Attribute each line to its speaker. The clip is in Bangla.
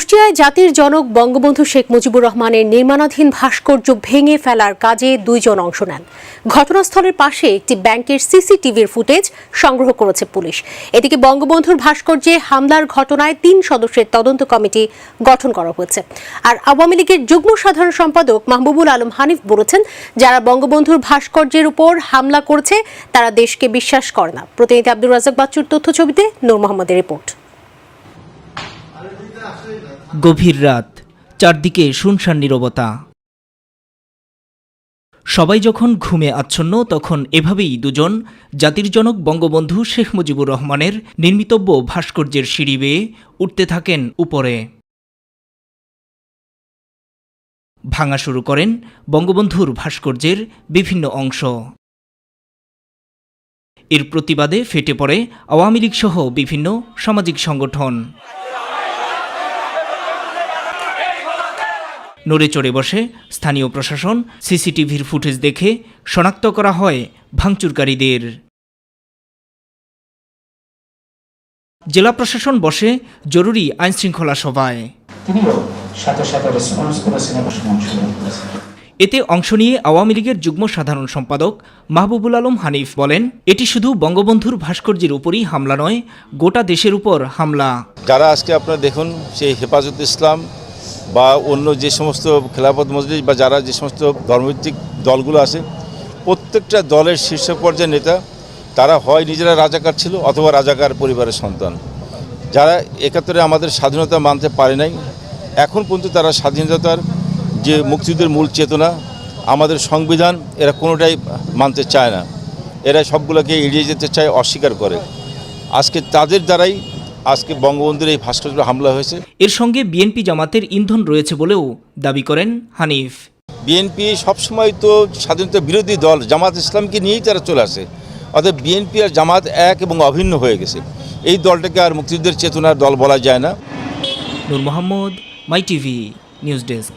Speaker 1: কুষ্টিয়ায় জাতির জনক বঙ্গবন্ধু শেখ মুজিবুর রহমানের নির্মাণাধীন ভাস্কর্য ভেঙে ফেলার কাজে দুইজন অংশ নেন। ঘটনাস্থলের পাশে একটি ব্যাংকের সিসিটিভির ফুটেজ সংগ্রহ করেছে পুলিশ। এদিকে বঙ্গবন্ধুর ভাস্কর্যে হামলার ঘটনায় তিন সদস্যের তদন্ত কমিটি গঠন করা হয়েছে। আর আওয়ামী লীগের যুগ্ম সাধারণ সম্পাদক মাহবুবুল আলম হানিফ বলেছেন, যারা বঙ্গবন্ধুর ভাস্কর্যের উপর হামলা করেছে, তারা দেশকে বিশ্বাস করে না। প্রতিনিধি আব্দুর রাজাক বাচ্চুর তথ্য ছবিতে, নূর মোহাম্মদের রিপোর্ট।
Speaker 2: গভীর রাত, চারদিকে শুনশান নীরবতা। সবাই যখন ঘুমে আচ্ছন্ন, তখন এভাবেই দুজন জাতির জনক বঙ্গবন্ধু শেখ মুজিবুর রহমানের নির্মিতব্য ভাস্কর্যের সিঁড়ি বেয়ে উঠতে থাকেন উপরে। ভাঙা শুরু করেন বঙ্গবন্ধুর ভাস্কর্যের বিভিন্ন অংশ। এর প্রতিবাদে ফেটে পড়ে আওয়ামী লীগ সহ বিভিন্ন সামাজিক সংগঠন। নড়ে চড়ে বসে স্থানীয় প্রশাসন সিসিটিভির ফুটেজ দেখে শনাক্ত করা হয় ভাঙচুরকারীদের। জেলা প্রশাসন বসে জরুরি আইনশৃঙ্খলা সভায়। এতে অংশ নিয়ে আওয়ামী লীগের যুগ্ম সাধারণ সম্পাদক মাহবুবুল আলম হানিফ বলেন এটি শুধু বঙ্গবন্ধুর ভাস্কর্যের উপরই হামলা নয় গোটা দেশের উপর হামলা।
Speaker 3: যারা আজকে আপনারা দেখুন সেই হেফাজত ইসলাম বা অন্য যে সমস্ত খেলাফত মজলিস বা যারা যে সমস্ত ধর্মভিত্তিক দলগুলো আছে, প্রত্যেকটা দলের শীর্ষ পর্যায়ের নেতা, তারা হয় নিজেরা রাজাকার ছিল অথবা রাজাকার পরিবারের সন্তান। যারা একাত্তরে আমাদের স্বাধীনতা মানতে পারে নাই, এখন পর্যন্ত তারা স্বাধীনতার যে মুক্তিযুদ্ধের মূল চেতনা, আমাদের সংবিধান এরা কোনোটাই মানতে চায় না। এরা সবগুলোকে এড়িয়ে যেতে চায়, অস্বীকার করে। আজকে তাদের দ্বারাই আজকে বঙ্গবন্ধুর এই ভাস্কর্য হামলা হয়েছে।
Speaker 2: এর সঙ্গে বিএনপি জামাতের ইন্ধন রয়েছে বলেও দাবি করেন হানিফ।
Speaker 3: বিএনপি সবসময় তো স্বাধীনতা বিরোধী দল জামাত ইসলামকে নিয়েই তারা চলে আসে। অর্থাৎ বিএনপি আর জামাত এক এবং অভিন্ন হয়ে গেছে। এই দলটাকে আর মুক্তিযুদ্ধের চেতনার দল বলা যায় না।
Speaker 2: Noor Mohammad my TV news desk.